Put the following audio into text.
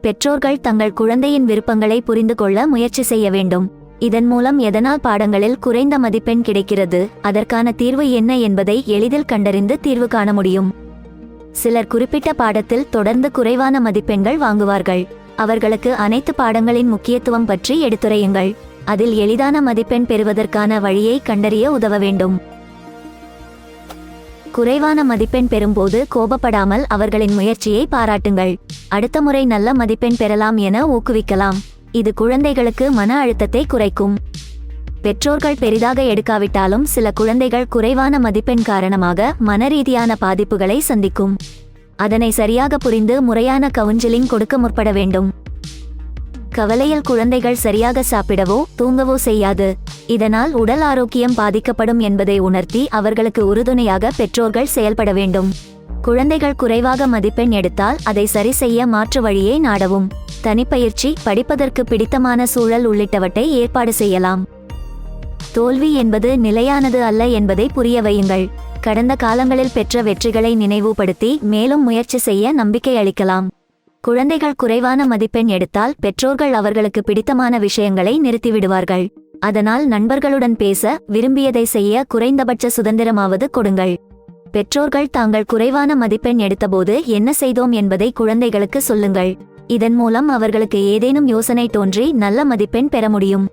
பெற்றோர்கள் தங்கள் குழந்தையின் விருப்பங்களை புரிந்து கொள்ள முயற்சி செய்ய வேண்டும். இதன் மூலம் எதனால் பாடங்களில் குறைந்த மதிப்பெண் கிடைக்கிறது அதற்கான தீர்வு என்ன என்பதை எளிதில் கண்டறிந்து தீர்வு காண முடியும். சிலர் குறிப்பிட்ட பாடத்தில் தொடர்ந்து குறைவான மதிப்பெண்கள் வாங்குவார்கள். அவர்களுக்கு அனைத்து பாடங்களின் முக்கியத்துவம் பற்றி எடுத்துரையுங்கள். அதில் எளிதான மதிப்பெண் பெறுவதற்கான வழியை கண்டறிய உதவ வேண்டும். குறைவான மதிப்பெண் பெறும்போது கோபப்படாமல் அவர்களின் முயற்சியை பாராட்டுங்கள். அடுத்த முறை நல்ல மதிப்பெண் பெறலாம் என ஊக்குவிக்கலாம். இது குழந்தைகளுக்கு மன அழுத்தத்தை குறைக்கும். பெற்றோர்கள் பெரிதாக எடுக்காவிட்டாலும் சில குழந்தைகள் குறைவான மதிப்பெண் காரணமாக மனரீதியான பாதிப்புகளை சந்திக்கும். அதனை சரியாக புரிந்து முறையான கவுன்சிலிங் கொடுக்க முற்பட வேண்டும். கவலையில் குழந்தைகள் சரியாக சாப்பிடவோ தூங்கவோ செய்யாது. இதனால் உடல் ஆரோக்கியம் பாதிக்கப்படும் என்பதை உணர்த்தி அவர்களுக்கு உறுதுணையாக பெற்றோர்கள் செயல்பட வேண்டும். குழந்தைகள் குறைவாக மதிப்பெண் எடுத்தால் அதை சரி செய்ய மாற்று வழியை நாடவும். தனிப்பயிற்சி படிப்பதற்கு பிடித்தமான சூழல் உள்ளிட்டவற்றை ஏற்பாடு செய்யலாம். தோல்வி என்பது நிலையானது அல்ல என்பதை புரிய வையுங்கள். கடந்த காலங்களில் பெற்ற வெற்றிகளை நினைவுபடுத்தி மேலும் முயற்சி செய்ய நம்பிக்கை அளிக்கலாம். குழந்தைகள் குறைவான மதிப்பெண் எடுத்தால் பெற்றோர்கள் அவர்களுக்கு பிடித்தமான விஷயங்களை நிறுத்திவிடுவார்கள். அதனால் நண்பர்களுடன் பேச விரும்பியதை செய்ய குறைந்தபட்ச சுதந்திரமாவது கொடுங்கள். பெற்றோர்கள் தாங்கள் குறைவான மதிப்பெண் எடுத்தபோது என்ன செய்தோம் என்பதை குழந்தைகளுக்கு சொல்லுங்கள். இதன் மூலம் அவர்களுக்கு ஏதேனும் யோசனை தோன்றி நல்ல மதிப்பெண் பெற முடியும்.